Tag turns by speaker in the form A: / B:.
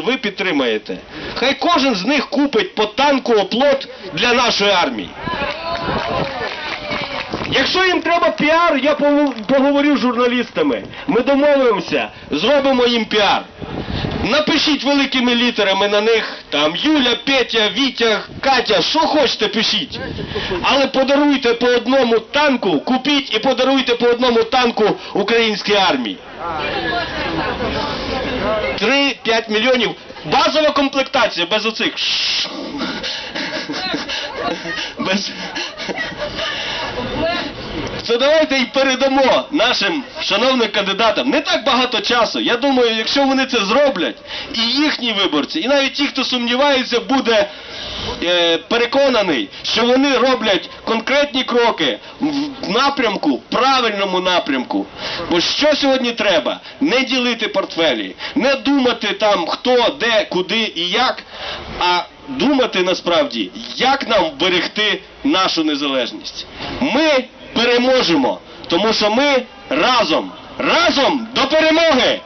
A: ви підтримаєте. Хай кожен з них купить по танку оплот для нашої армії. Якщо їм треба піар, я поговорю з журналістами. Ми домовимося, зробимо їм піар. Напишіть великими літерами на них, там Юля, Петя, Вітя, Катя, що хочете пишіть. Але подаруйте по одному танку, купіть і подаруйте по одному танку українській армії. 3-5 мільйонів. Базова комплектація без оцих. Без... Це давайте і передамо нашим шановним кандидатам. Не так багато часу. Я думаю, якщо вони це зроблять, і їхні виборці, і навіть ті, хто сумнівається, буде переконаний, що вони роблять конкретні кроки в напрямку, в правильному напрямку. Бо що сьогодні треба? Не ділити портфелі, не думати там хто, де, куди і як, а думати насправді, як нам берегти нашу незалежність. Ми переможемо, тому що ми разом, разом до перемоги!